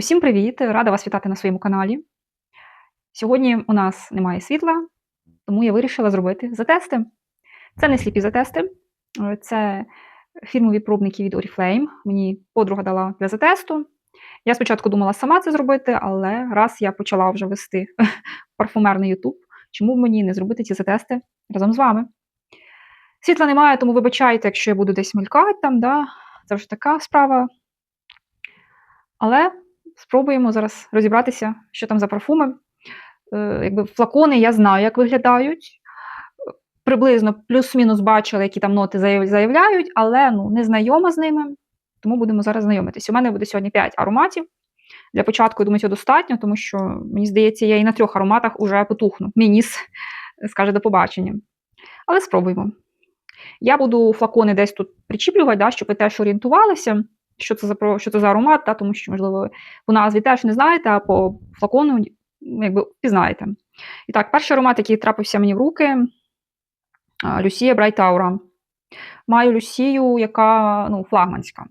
Усім привіт! Рада вас вітати на своєму каналі. Сьогодні у нас немає світла, тому я вирішила зробити затести. Це не сліпі затести, е, це фірмові пробники від Oriflame. Мені подруга дала для затесту. Я спочатку думала сама це зробити, але раз я почала вже вести парфумерний YouTube, чому б мені не зробити ці затести разом з вами? Світла немає, тому вибачайте, якщо я буду десь мелькати там, да? це вже така справа. Але спробуємо зараз розібратися, що там за парфуми. Е, якби Флакони я знаю, як виглядають. Приблизно плюс-мінус бачила, які там ноти заявляють, але ну, не знайома з ними, тому будемо зараз знайомитись. У мене буде сьогодні 5 ароматів. Для початку, я думаю, цього достатньо, тому що, мені здається, я і на трьох ароматах уже потухну. Мій ніс скаже до побачення. Але спробуємо. Я буду флакони десь тут причіплювати, да, щоб ви теж орієнтувалися, що це за, про- що це за аромат, да, тому що, можливо, по назві теж не знаєте, а по флакону ну, якби впізнаєте. І так, перший аромат, який трапився мені в руки Люсія Aura. Маю Люсію, яка ну, флагманська.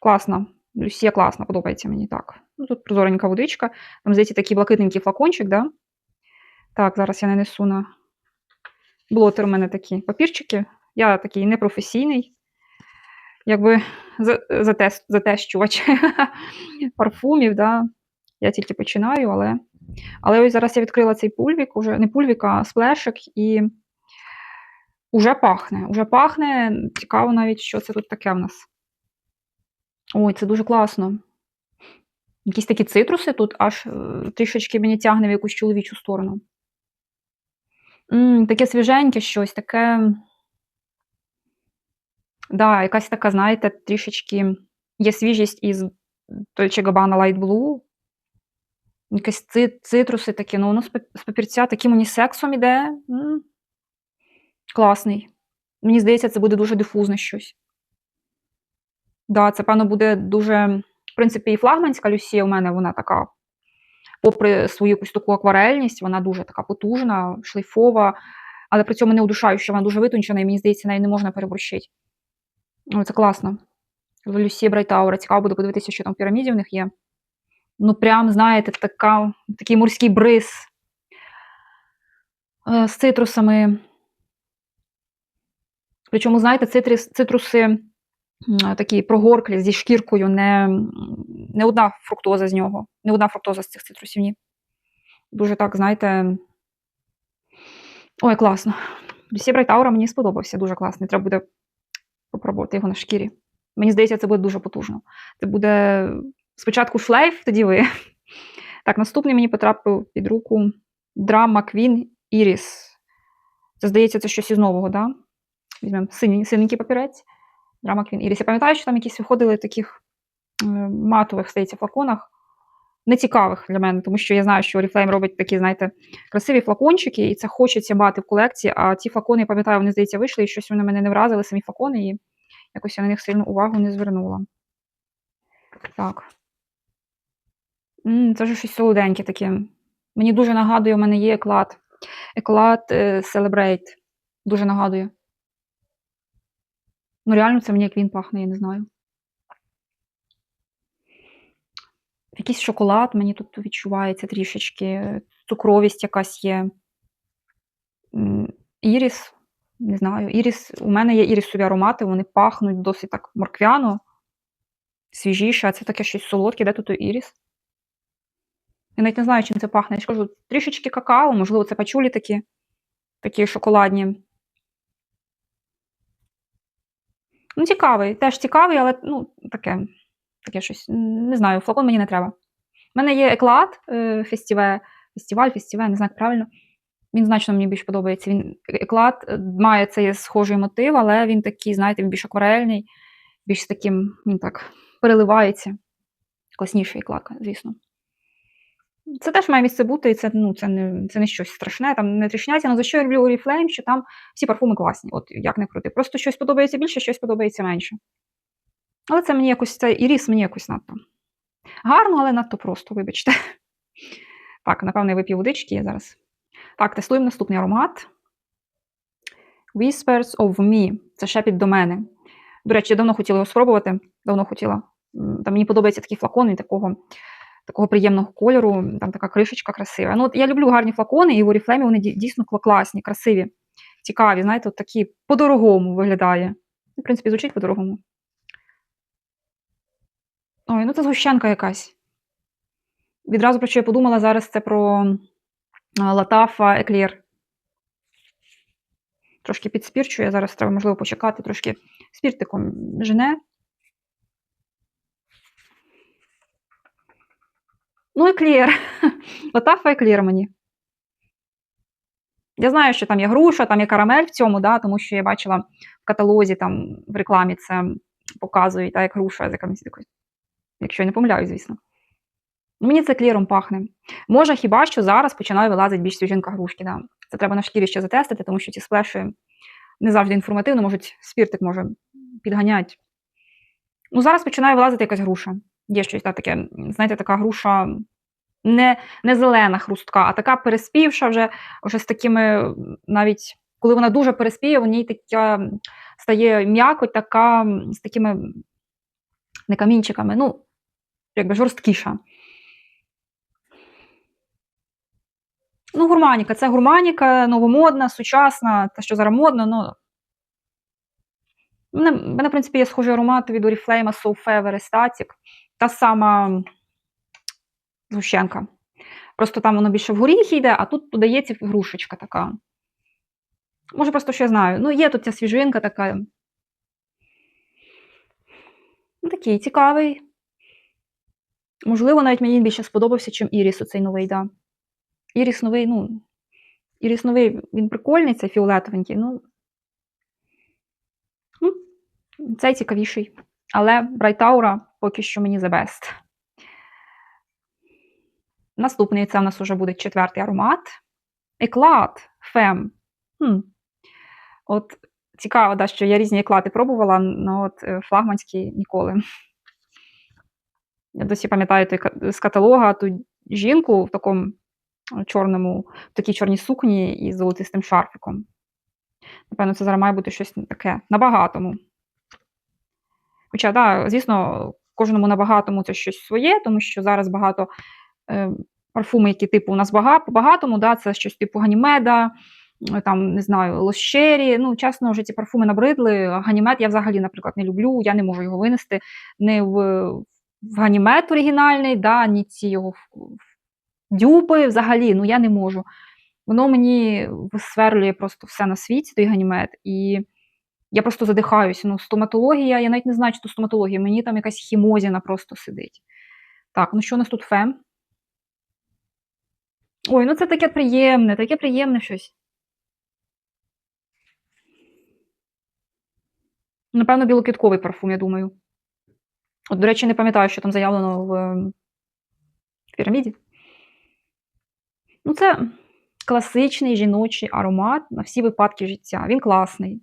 Класна. Люсія класна, подобається мені так. Ну, тут прозоренька водичка. Там, здається, такий блакитненький флакончик, да? Так, зараз я нанесу на блотер у мене такі папірчики. Я такий непрофесійний, якби за- затест- затещувач парфумів. Да? Я тільки починаю, але. Але ось зараз я відкрила цей пульвік, уже не пульвік, а сплешик, і уже пахне. Уже пахне. Цікаво навіть, що це тут таке в нас. Ой, це дуже класно. Якісь такі цитруси тут аж е, трішечки мені тягне в якусь чоловічу сторону. М, таке свіженьке щось, таке. Да, якась така, знаєте, трішечки є свіжість із Dolce Gabbana Light Blue. Якісь ци- цитруси такі, ну воно з папірця таким унісексом іде. М, Класний. Мені здається, це буде дуже дифузне щось. Да, це, певно, буде дуже. В принципі, і флагманська Люсія у мене вона така, попри свою якусь таку акварельність, вона дуже така потужна, шлейфова, але при цьому не удушаюча, вона дуже витончена, і мені здається, нею не можна переборщити. Ой, це класно. Люсія Брайтаура. Цікаво буде подивитися, що там в піраміді в них є. Ну, прям, знаєте, така, такий морський бриз е, з цитрусами. Причому, знаєте, цитрус, цитруси такі прогорклі зі шкіркою, не, не одна фруктоза з нього, не одна фруктоза з цих цитрусів, ні. Дуже так, знаєте. Ой, класно. Люсі Брайтаура мені сподобався, дуже класний. Треба буде попробувати його на шкірі. Мені здається, це буде дуже потужно. Це буде спочатку шлейф, тоді ви. Так, наступний мені потрапив під руку Драма Queen Iris. Це, здається, це щось із нового, да? Візьмемо синій, синенький папірець. Драма Queen Iris. Я пам'ятаю, що там якісь виходили в таких матових, здається, флаконах. Нецікавих для мене, тому що я знаю, що Oriflame робить такі, знаєте, красиві флакончики, і це хочеться мати в колекції. А ті флакони, я пам'ятаю, вони, здається, вийшли, і щось вони мене не вразили, самі флакони, і якось я на них сильно увагу не звернула. Так. Це вже щось солоденьке таке. Мені дуже нагадує, у мене є еклад. Еклад е, Celebrate. Дуже нагадує. Ну, реально, це мені як він пахне, я не знаю. Якийсь шоколад мені тут відчувається трішечки. Цукровість якась є. Іріс. Не знаю. Іріс. У мене є ірісові аромати, вони пахнуть досить так морквяно, свіжіше, а це таке щось солодке, де тут іріс? Я навіть не знаю, чим це пахне. Я ж кажу, трішечки какао, можливо, це пачулі такі, такі шоколадні. Ну, цікавий, теж цікавий, але ну, таке, таке щось. Не знаю, флакон мені не треба. У мене є еклад, е, фестиве, фестиваль, фестиве, не знаю, як правильно. Він значно мені більш подобається. Він еклад е, має цей схожий мотив, але він такий, знаєте, він більш акварельний, більш таким, він так переливається. Класніший еклад, звісно. Це теж має місце бути, і це, ну, це, не, це не щось страшне, там не трішняться. Ну за що я люблю Oriflame, що там всі парфуми класні, от як не крути. Просто щось подобається більше, щось подобається менше. Але це мені якось це іріс мені якось надто. Гарно, але надто просто, вибачте. Так, напевно, я вип'ю водички я зараз. Так, тестуємо наступний аромат. Whispers of Me. Це шепіт до мене. До речі, я давно хотіла його спробувати. Давно хотіла Там мені подобається такий флакон, він такого, такого приємного кольору, там така кришечка красива. Ну, от я люблю гарні флакони, і в Oriflame вони дійсно класні, красиві, цікаві, знаєте, от такі по-дорогому виглядає. В принципі, звучить по-дорогому. Ой, ну це згущенка якась. Відразу про що я подумала зараз, це про Латафа Еклір. Трошки підспірчує, зараз треба, можливо, почекати, трошки спіртиком жене. Ну, еклір. Латафа еклір мені. Я знаю, що там є груша, там є карамель в цьому, да, тому що я бачила в каталозі, там в рекламі це показують, та, як груша з якимось. Якщо я не помиляю, звісно. Ну, Мені це кліром пахне. Може, хіба що зараз починає вилазити більш свіжинка грушки. Да. Це треба на шкірі ще затестити, тому що ці сплеші не завжди інформативно, можуть спіртик може підганяти. Ну, зараз починає вилазити якась груша. Є щось да, таке, знаєте, така груша не, не зелена хрустка, а така переспівша вже, вже з такими, навіть коли вона дуже переспіє, в ній така стає м'якоть, така з такими не камінчиками, ну, якби жорсткіша. Ну, гурманіка. Це гурманіка, новомодна, сучасна, те, що зараз модно, ну. У мене, в мене, в принципі, є схожий аромат від Oriflame Soul Fever Estatic. Та сама згущенка. Просто там воно більше в горіхи йде, а тут додається грушечка така. Може, просто що я знаю. Ну, є тут ця свіжинка така. Ну, Такий цікавий. Можливо, навіть мені більше сподобався, чим Іріс, оцей новий, да. Іріс новий, ну. Іріс новий, він прикольний, цей фіолетовенький, ну. ну цей цікавіший. Але Брайтаура поки що мені the best. Наступний це у нас вже буде четвертий аромат. Еклад Фем. Хм. От цікаво, да, що я різні еклади пробувала, але от флагманські ніколи. Я досі пам'ятаю з каталога ту жінку в такому чорному, в такій чорній сукні із золотистим шарфиком. Напевно, це зараз має бути щось таке на багатому. Хоча, да, звісно, кожному на багатому це щось своє, тому що зараз багато е, парфуми, які типу у нас бага, по багатому, да, це щось типу Ганімеда, е, там, не знаю, Лощері. Ну, чесно, вже ці парфуми набридли. Ганімед я взагалі, наприклад, не люблю, я не можу його винести не в, в Ганімед оригінальний, да, ні ці його дюби взагалі, ну я не можу. Воно мені висверлює просто все на світі, той ганімед, і я просто задихаюся. Ну, стоматологія, я навіть не знаю, чи то стоматологія, мені там якась хімозіна просто сидить. Так, ну що у нас тут фем? Ой, ну це таке приємне, таке приємне щось. Напевно, білоквітковий парфум, я думаю. От, до речі, не пам'ятаю, що там заявлено в, в піраміді. Ну, це класичний жіночий аромат на всі випадки життя. Він класний.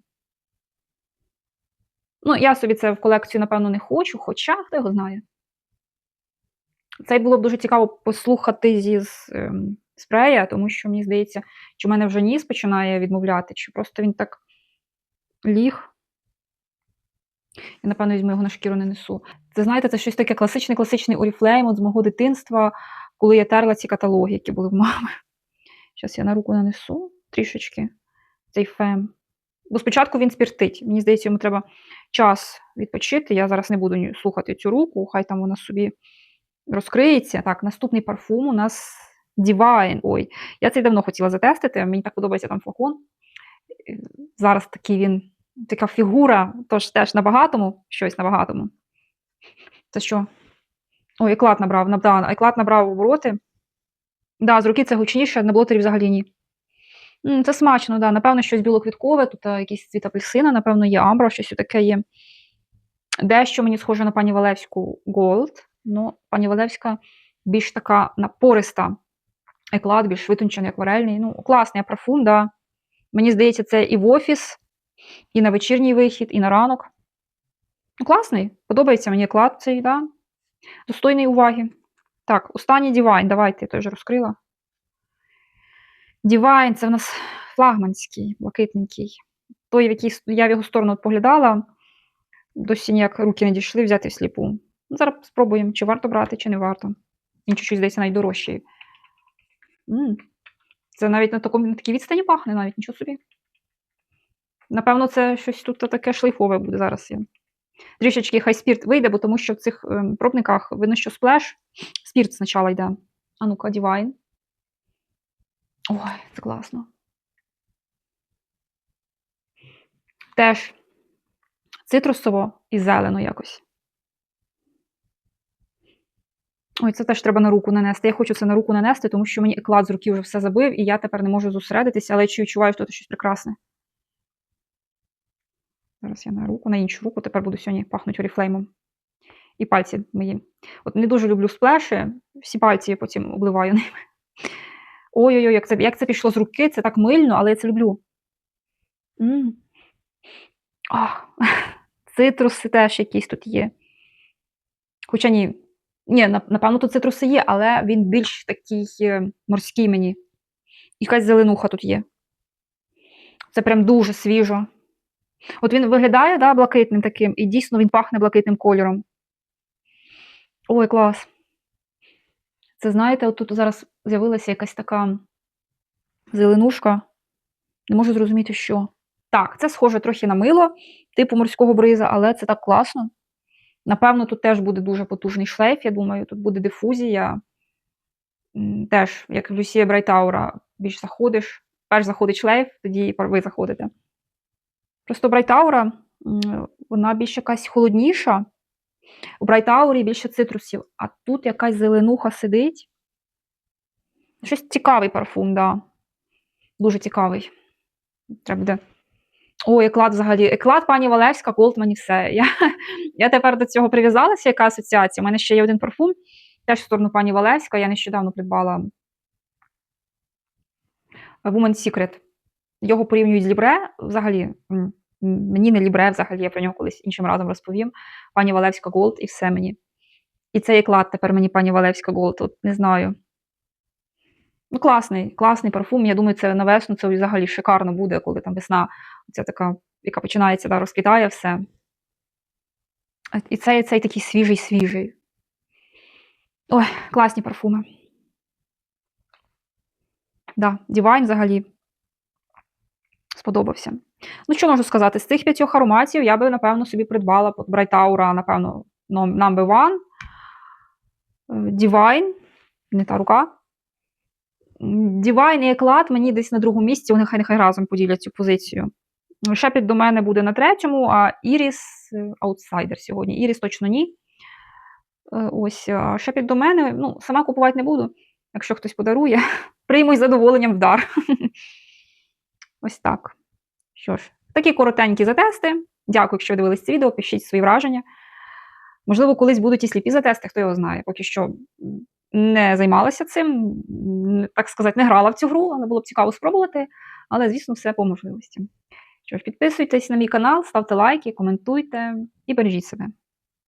Ну, я собі це в колекцію, напевно, не хочу, хоча хто його знає. Це було б дуже цікаво послухати зі ем, спрея, тому що мені здається, чи в мене вже ніс починає відмовляти, чи просто він так ліг. Я, напевно, візьму його на шкіру не несу. Це, знаєте, це щось таке класичний, класичний Oriflame от з мого дитинства, коли я терла ці каталоги, які були в мами. Зараз я на руку нанесу трішечки цей фем. Бо спочатку він спіртить. Мені здається, йому треба час відпочити. Я зараз не буду слухати цю руку, хай там вона собі розкриється. Так, наступний парфум у нас Divine. Ой, я цей давно хотіла затестити. Мені так подобається там флакон. Е, Зараз такий він, така фігура, тож теж на багатому, щось на багатому. Це що? Ой, еклад набрав, наб- да, еклад набрав обороти. Да, з руки це гучніше, на блотері взагалі ні. Це смачно, да. Напевно, щось білоквіткове, тут а, якийсь цвіт апельсина, напевно, є амбра, щось таке є. Дещо мені схоже на пані Валевську Gold, ну, пані Валевська більш така напориста. Еклад, більш витончений, акварельний. Ну, класний парфум, да. Мені здається, це і в офіс, і на вечірній вихід, і на ранок. Класний. Подобається мені еклад цей, да. Достойний уваги. Так, останній Divine, давайте, я теж розкрила. Divine це в нас флагманський, блакитненький. Той, в який я в його сторону поглядала, досі ніяк руки не дійшли взяти всліпу. Ну, Зараз спробуємо, чи варто брати, чи не варто. Він чуть-чуть, здається, найдорожчий. М, Це навіть на, такому, на такій відстані пахне, навіть нічого собі. Напевно, це щось тут таке шлейфове буде зараз. Я. Трішечки хай спірт вийде, бо тому що в цих ем, пробниках видно, що сплеш. Спірт спочатку йде. А ну-ка, Divine. Ой, це класно. Теж цитрусово і зелено якось. Ой, це теж треба на руку нанести. Я хочу це на руку нанести, тому що мені еклад з руки вже все забив, і я тепер не можу зосередитися, але я відчуваю, що це щось прекрасне. Зараз я на руку, на іншу руку тепер буду сьогодні пахнути оріфлеймом. І пальці мої. От не дуже люблю сплеші, всі пальці я потім обливаю ними. Ой-ой-ой, як це, як це пішло з руки, це так мильно, але я це люблю. М. Ах, цитруси теж якісь тут є. Хоча ні. Ні, напевно, тут цитруси є, але він більш такий е, морський мені. Якась зеленуха тут є. Це прям дуже свіжо. От він виглядає да, блакитним таким, і дійсно він пахне блакитним кольором. Ой, клас. Це знаєте, от тут зараз з'явилася якась така зеленушка. Не можу зрозуміти, що. Так, це схоже трохи на мило, типу морського бриза, але це так класно. Напевно, тут теж буде дуже потужний шлейф, я думаю, тут буде дифузія. Теж, як Люсія Брайтаура, більш заходиш, перш заходить шлейф, тоді ви заходите. Просто Брайтаура, вона більш якась холодніша. У Брайтаурі більше цитрусів, а тут якась зеленуха сидить. Щось цікавий парфум, да. Дуже цікавий. Треба буде. О, еклад взагалі. Еклад пані Валевська, Голдман і все. Я, я тепер до цього прив'язалася, яка асоціація. У мене ще є один парфум, теж в сторону пані Валевська. Я нещодавно придбала Woman Secret. Його порівнюють з Лібре. Взагалі, мені не Лібре, взагалі, я про нього колись іншим разом розповім. Пані Валевська Голд і все мені. І цей еклад тепер мені пані Валевська Голд. От не знаю. Ну, класний, класний парфум. Я думаю, це на весну це взагалі шикарно буде, коли там весна, ця така, яка починається, да, розквітає все. І цей, цей такий свіжий, свіжий. Ой, класні парфуми. Да, Divine взагалі сподобався. Ну, що можу сказати? З цих п'ятьох ароматів я би, напевно, собі придбала Брайтаура, напевно, number one. Е, Divine, не та рука. Divine і Еклад мені десь на другому місці, вони хай нехай разом поділять цю позицію. Шепіт до мене буде на третьому, а Іріс аутсайдер сьогодні. Іріс точно ні. Е, Ось, Шепіт до мене, ну, сама купувати не буду. Якщо хтось подарує, прийму із задоволенням в дар. Ось так. Що ж, такі коротенькі затести. Дякую, якщо ви дивились це відео, пишіть свої враження. Можливо, колись будуть і сліпі затести, хто його знає. Поки що не займалася цим, так сказати, не грала в цю гру, але було б цікаво спробувати. Але, звісно, все по можливості. Що ж, підписуйтесь на мій канал, ставте лайки, коментуйте і бережіть себе.